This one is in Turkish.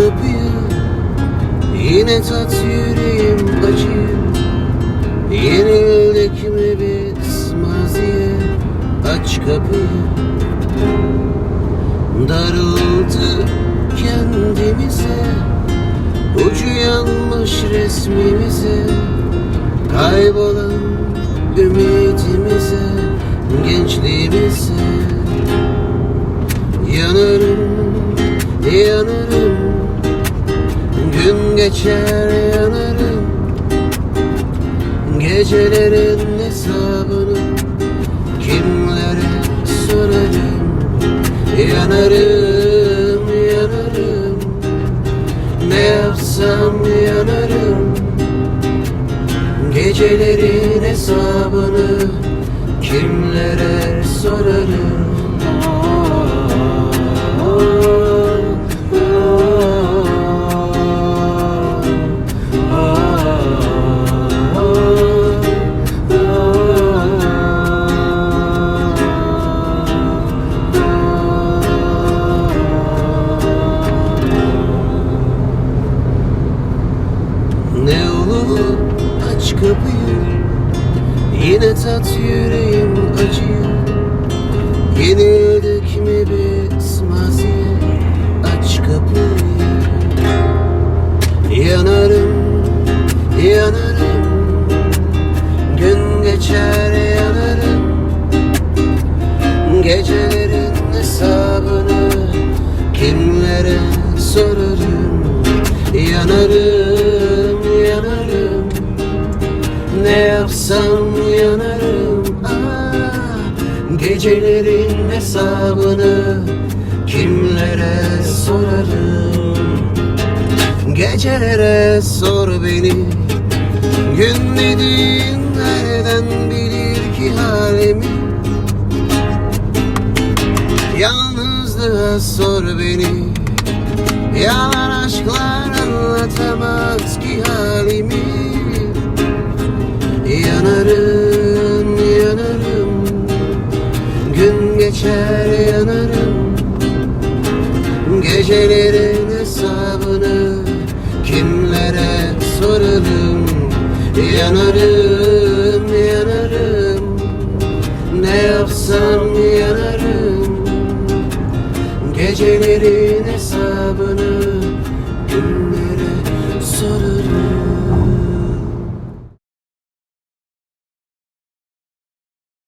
kapıyı Yine tat yüreğim acıyı Yenildik mi biz maziye. Aç kapıyı. Darıldı kendimize. Ucu yanmış resmimize. Kaybolan ümitimize Gençliğimize. Yanarım, yanarım geçer yanarım. Gecelerin hesabını Kimlere sorarım Yanarım, yanarım. Ne yapsam yanarım? Gecelerin hesabını Kimlere sorarım kapıyı. Yine tat yüreğim acıyor. Yenildik mi biz maziye Aç kapıyı. Yanarım, yanarım. Gün geçer yanarım. Gecelerin hesabını Kimlere sorarım? Yanarım, Gecelerin hesabını Kimlere sorarım? Gecelere sor beni. Gün dediğin nereden bilir ki halimi? Yalnızlığa sor beni. Yalan aşklar anlatamaz ki halimi. Yanarım, içer yanarım. Gecelerin hesabını kimlere sorarım Yanarım, yanarım. Ne yapsam yanarım? Gecelerin hesabını kimlere sorarım